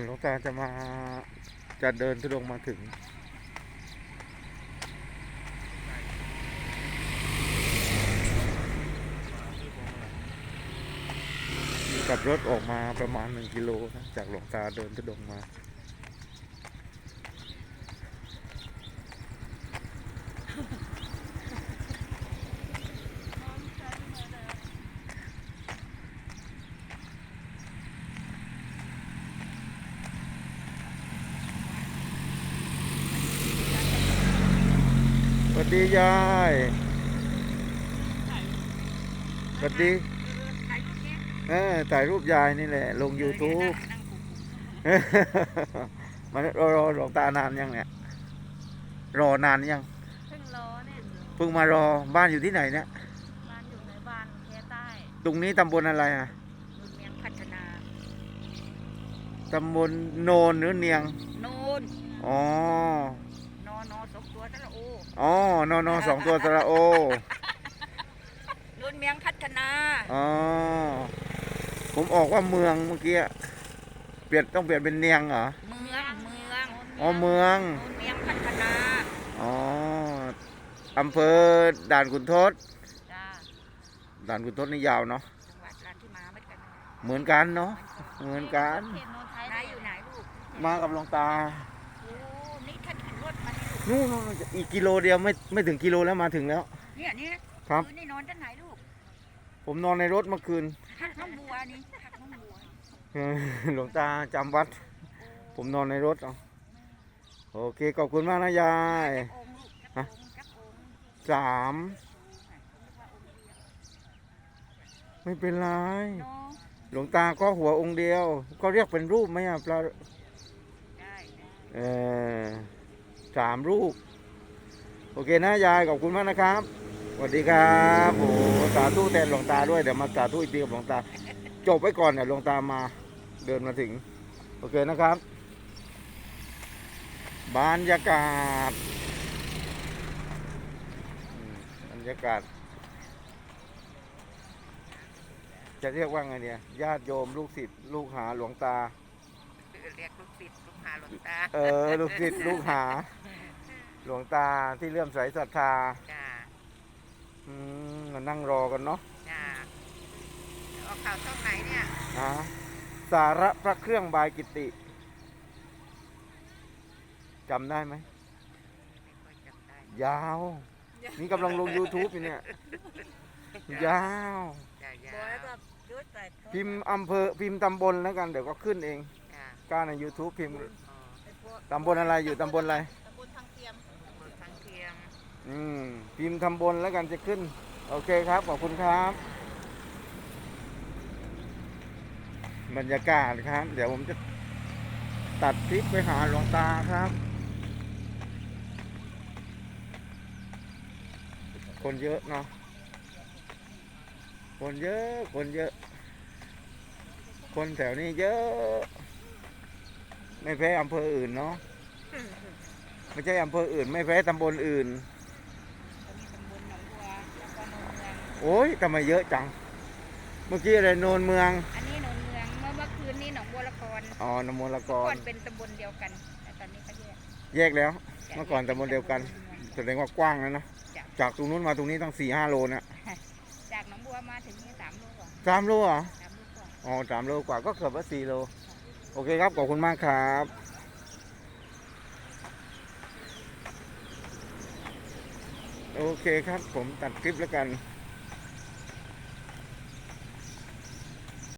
อนหลวงตาจะมาจะเดินทุดงมาถึง กับรถออกมาประมาณหนึ่งกิโลนะจากหลวงตาเดินทุดงมา ส วัสดียายสวัสดีเออถ่ายรูปยายนี่แหละ ลง YouTube มันรอรอหลวงตานานยังเนี่ย รอนานยัง เพิ่งรอเนี่ยเพิ่งมารอบ้านอยู่ที่ไหนเนี่ย บ้านอยู่ในบ้านแค่ใต้ ตรงนี้ตำบลอะไรอะรุ่นเมียงพัฒนา ตำบลโนนหรือเนียง โน่นอ๋อ นอนอสองตัวตะละโออ๋อนอนอสองตัวสระโอรุ่นเมียงพัฒนาอ๋อผมออกว่าเมืองเมื่อกี้เปลี่ยนต้องเปลี่ยนเป็นเนียงเหรอเมืองเมืองอ๋อเมืองรุ่นเมียงพัฒนาอ๋ออำเภอด่านขุนทดจ้าด่านขุนทดนี่ยาวเนาะจังหวัดราชที่มาเหมือนกันเหมือนกันเนาะเหมือนกันเขตโนนไทยนายอยู่ไหนลูกมากับหลวงตา โอ้นี่ท่านขันรถมา นี่ลูกนู่นๆอีกกิโลเดียวไม่ไม่ถึงกิโลแล้วมาถึงแล้ว เนี่ยเนี่ยครับ คืนนี่นอนท่านไหนลูกผมนอนในรถเมื่อคืนทักน้องบัวนี่ทักน้องบัวเออหลวงตาจำวัด ผมนอนในรถเอาโอเคขอบคุณมากนะยายจักองค์ลูกจักองค์จักองค์สามไม่เป็นไร เนาะหลวงตาก็หัวองค์เดียว ก็เรียกเป็นรูปไหมอะปลาได้ได้เออ สามรูปโอเคนะยายขอบคุณมากนะครับสวัสดีครับโอ้สาธุแทนหลวงตาด้วยเดี๋ยวมาสาธุอีกทีกับหลวงตา จบไว้ก่อนเดี๋ยวหลวงตามาเดินมาถึง โอเคนะครับบรรยากาศอืมบรรยากาศ จะเรียกว่าไงเนี่ยญาติโยมลูกศิษย์ลูกหาหลวงตา เรียกลูกศิษย์ลูกหาหลวงตา เออ ลูกศิษย์ลูกหา หลวงตาที่เลื่อมใสศรัทธาจ้าอืมมานั่งรอกันเนาะจ้าออกข่าวช่องไหนเนี่ยนะสาระพระเครื่องบายกิติจำได้ไหม ไม่ค่อยจำได้ยาว นี่กำลังลง YouTube อยู่เนี่ย ยาว จ้าบยาอยก็ยุดใส่พิมพ์อำเภอพิมพ์ตำบลแล้วกัน เดี๋ยวก็ขึ้นเอง จ้าก้าใน YouTube พิมพ์อ๋อไอ้พวกตำบลอะไรอยู่ตำบลอะไร ต อืมพิมพ์ตำบลแล้วกันจะขึ้น โอเคครับ ขอบคุณครับ บรรยากาศครับ เดี๋ยวผมจะตัดคลิปไปหาหลวงตาครับ คนเยอะเนาะคนเยอะ คนเยอะ คนแถวนี้เยอะ ไม่แพ้อำเภออื่นเนาะไม่ใช่อำเภออื่น ไม่แพ้ตำบลอื่น ก็มีตำบลหนองบัวแล้วก็โนนเมือง โอ้ยทำไมเยอะจัง เมื่อกี้อะไรโนนเมือง อันนี้โนนเมืองเมื่อเมื่อคืนนี้หนองบัวละครอ๋อนมลกก่อรนเป็นตำบลเดียวกัน แต่ตอนนี้เขาแยกแยกแล้ว เมื่อก่อนตำบลเดียวกัน แสดงว่ากว้างแล้วนะจ้ะจากตรงนู้นมาตรงนี้ตั้งสี่ห้าโลนะจากหนองบัวมาถึงนี่สามโลกว่าสามโลเหรอสามโลกว่า อ๋อสามโลกว่าก็เกือบว่าสี่โล โอเคครับ ขอบคุณมากครับ โอเคครับผมตัดคลิปแล้วกัน